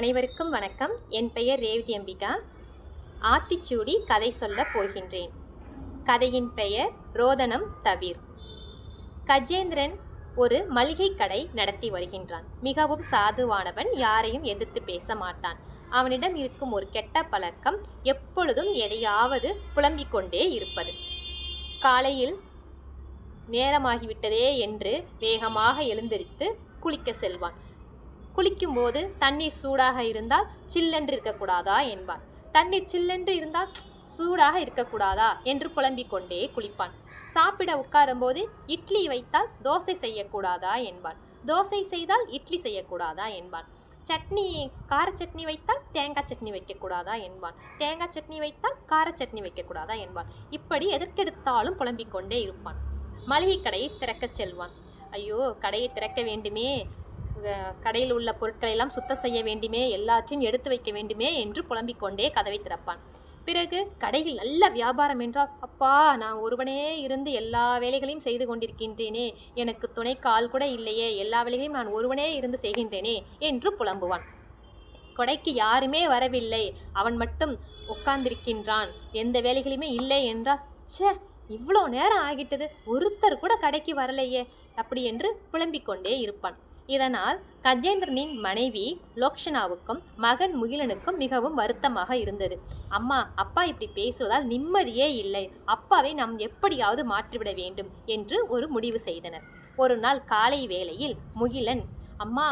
அனைவருக்கும் வணக்கம். என் பெயர் ரேவதி அம்பிகா. ஆத்திச்சூடி கதை சொல்லப் போகின்றேன். கதையின் பெயர் ரோதனம் தவிர். கஜேந்திரன் ஒரு மளிகை கடை நடத்தி வருகின்றான். மிகவும் சாதுவானவன் யாரையும் எதிர்த்து பேச மாட்டான். அவனிடம் இருக்கும் ஒரு கெட்ட பழக்கம் எப்பொழுதும் எதையாவது புலம்பிக் கொண்டே இருப்பது. காலையில் நேரமாகிவிட்டதே என்று வேகமாக எழுந்திருத்து குளிக்க செல்வான். குளிக்கும்போது தண்ணீர் சூடாக இருந்தால் சில்லென்று இருக்கக்கூடாதா என்பான். தண்ணீர் சில்லென்று இருந்தால் சூடாக இருக்கக்கூடாதா என்று புலம்பிக் கொண்டே குளிப்பான். சாப்பிட உட்காரும்போது இட்லி வைத்தால் தோசை செய்யக்கூடாதா என்பான். தோசை செய்தால் இட்லி செய்யக்கூடாதா என்பான். சட்னி கார சட்னி வைத்தால் தேங்காய் சட்னி வைக்கக்கூடாதா என்பான். தேங்காய் சட்னி வைத்தால் கார சட்னி வைக்கக்கூடாதா என்பான். இப்படி எதற்கெடுத்தாலும் புலம்பிக் கொண்டே இருப்பான். மளிகை கடையை திறக்கச் செல்வான். ஐயோ கடையை திறக்க வேண்டுமே. கடையில் உள்ள பொருட்களை எல்லாம் சுத்தம் செய்ய வேண்டுமே எல்லாற்றையும் எடுத்து வைக்க வேண்டுமே என்று புலம்பிக் கொண்டே கதவை திறப்பான். பிறகு கடையில் நல்ல வியாபாரம் என்றால் அப்பா நான் ஒருவனே இருந்து எல்லா வேலைகளையும் செய்து கொண்டிருக்கின்றேனே எனக்கு துணை கால் கூட இல்லையே எல்லா வேலைகளையும் நான் ஒருவனே இருந்து செய்கின்றேனே என்று புலம்புவான். கொடைக்கு யாருமே வரவில்லை. அவன் மட்டும் உட்கார்ந்திருக்கின்றான். எந்த வேலைகளுமே இல்லை என்றால் ச்சே இவ்வளோ நேரம் ஆகிட்டது. ஒருத்தர் கூட கடைக்கு வரலையே அப்படி என்று புலம்பிக் கொண்டே இருப்பான். இதனால் கஜேந்திரனின் மனைவி லோக்ஷனாவுக்கும் மகன் முகிலனுக்கும் மிகவும் வருத்தமாக இருந்தது. அம்மா அப்பா இப்படி பேசுவதால் நிம்மதியே இல்லை. அப்பாவை நாம் எப்படியாவது மாற்றிவிட வேண்டும் என்று ஒரு முடிவு செய்தனர். ஒரு நாள் காலை வேளையில் முகிலன் அம்மா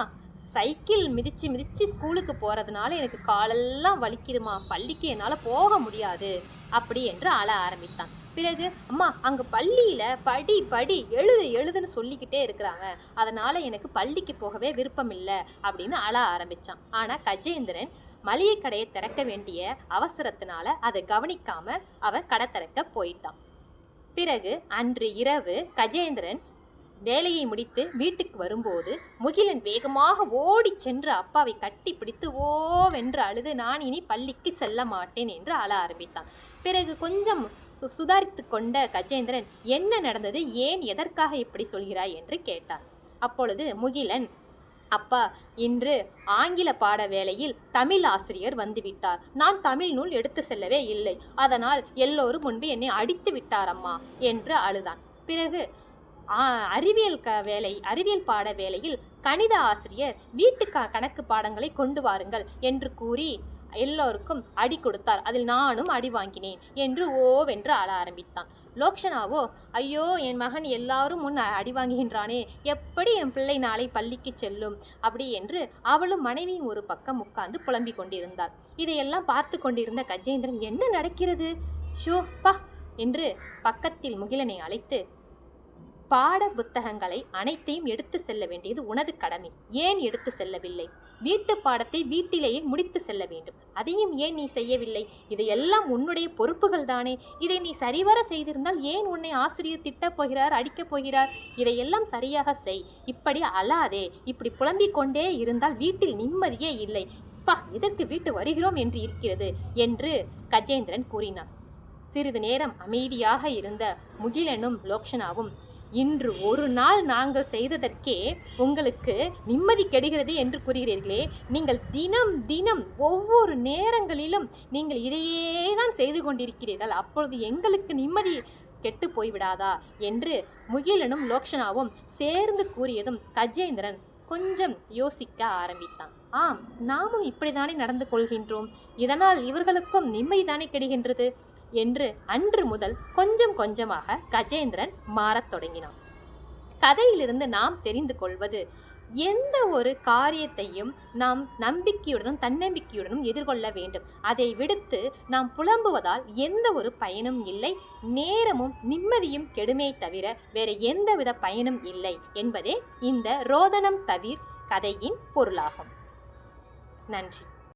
சைக்கிள் மிதிச்சு மிதிச்சு ஸ்கூலுக்கு போகிறதுனால எனக்கு காலெல்லாம் வலிக்குதுமா. பள்ளிக்கு என்னால் போக முடியாது அப்படி என்று அழ ஆரம்பித்தான். பிறகு அம்மா அங்கே பள்ளியில் படி படி எழுது எழுதுன்னு சொல்லிக்கிட்டே இருக்கிறாங்க. அதனால் எனக்கு பள்ளிக்கு போகவே விருப்பம் இல்லை அப்படின்னு அழ ஆரம்பித்தான் ஆனால் கஜேந்திரன் மளிகை கடையை திறக்க வேண்டிய அவசரத்தினால அதை கவனிக்காமல் அவன் கடை திறக்க போயிட்டான். பிறகு அன்று இரவு கஜேந்திரன் வேலையை முடித்து வீட்டுக்கு வரும்போது முகிலன் வேகமாக ஓடி சென்று அப்பாவை கட்டி பிடித்து ஓவென்று அழுது நான் இனி பள்ளிக்கு செல்ல மாட்டேன் என்று அழ ஆரம்பித்தான். பிறகு கொஞ்சம் சு சுதாரித்து கொண்ட கஜேந்திரன் என்ன நடந்தது ஏன் எதற்காக இப்படி சொல்கிறாய் என்று கேட்டார் அப்பொழுது முகிலன் அப்பா இன்று ஆங்கில பாட வேளையில் தமிழ் ஆசிரியர் வந்துவிட்டார் நான் தமிழ் நூல் எடுத்து செல்லவே இல்லை. அதனால் எல்லோரும் முன்பு என்னை அடித்து விட்டார் அம்மா என்று அழுதான். பிறகு அறிவியல் க வேலை அறிவியல் பாட வேளையில் கணித ஆசிரியர் வீட்டு க கணக்கு பாடங்களை கொண்டு வாருங்கள் என்று கூறி எல்லோருக்கும் அடி கொடுத்தார். அதில் நானும் அடி வாங்கினேன் என்று ஓவென்று அழ ஆரம்பித்தான். லோக்ஷனாவோ ஐயோ என் மகன் எல்லாரும் முன் அடி வாங்குகின்றானே எப்படி என் பிள்ளை நாளை பள்ளிக்கு செல்லும்? அப்படி என்று அவளும் மனைவியும் ஒரு பக்கம் உட்கார்ந்து புலம்பிக் கொண்டிருந்தாள். இதையெல்லாம் பார்த்து கொண்டிருந்த கஜேந்திரன் என்ன நடக்கிறது? ஷோ பா! என்று பக்கத்தில் முகிலனை அழைத்து பாட புத்தகங்களை அனைத்தையும் எடுத்து செல்ல வேண்டியது உனது கடமை. ஏன் எடுத்து செல்லவில்லை? வீட்டு பாடத்தை வீட்டிலேயே முடித்து செல்ல வேண்டும். அதையும் ஏன் நீ செய்யவில்லை? இதையெல்லாம் உன்னுடைய பொறுப்புகள் தானே. இதை நீ சரிவர செய்திருந்தால் ஏன் உன்னை ஆசிரியர் திட்டப் போகிறார் அடிக்கப் போகிறார்? இதையெல்லாம் சரியாக செய். இப்படி அழாதே. இப்படி புலம்பிக் கொண்டே இருந்தால் வீட்டில் நிம்மதியே இல்லை. பா இதற்கு வீட்டு வருகிறோம் என்று இருக்கிறது என்று கஜேந்திரன் கூறினான். சிறிது நேரம் அமைதியாக இருந்த முகிலனும் லோக்ஷனாவும் இன்று ஒரு நாள் நாங்கள் செய்ததற்கே உங்களுக்கு நிம்மதி கெடுகிறது என்று கூறுகிறீர்களே. நீங்கள் தினம் தினம் ஒவ்வொரு நேரங்களிலும் நீங்கள் இதையே தான் செய்து கொண்டிருக்கிறீர்கள். அப்பொழுது எங்களுக்கு நிம்மதி கெட்டு போய்விடாதா? என்று முகிலனும் லோக்ஷனாவும் சேர்ந்து கூறியதும் கஜேந்திரன் கொஞ்சம் யோசிக்க ஆரம்பித்தான். ஆம் நாமும் இப்படித்தானே நடந்து கொள்கின்றோம். இதனால் இவர்களுக்கும் நிம்மதி தானே கெடுகின்றது? என்று அன்று முதல் கொஞ்சம் கொஞ்சமாக கஜேந்திரன் மாறத் தொடங்கினான். கதையிலிருந்து நாம் தெரிந்து கொள்வது எந்த ஒரு காரியத்தையும் நாம் நம்பிக்கையுடனும் தன்னம்பிக்கையுடனும் எதிர்கொள்ள வேண்டும். அதை விடுத்து நாம் புலம்புவதால் எந்த ஒரு பயனும் இல்லை. நேரமும் நிம்மதியும் கெடுமே தவிர வேறு எந்தவித பயனும் இல்லை என்பதே இந்த ரோதனம் தவிர் கதையின் பொருளாகும். நன்றி.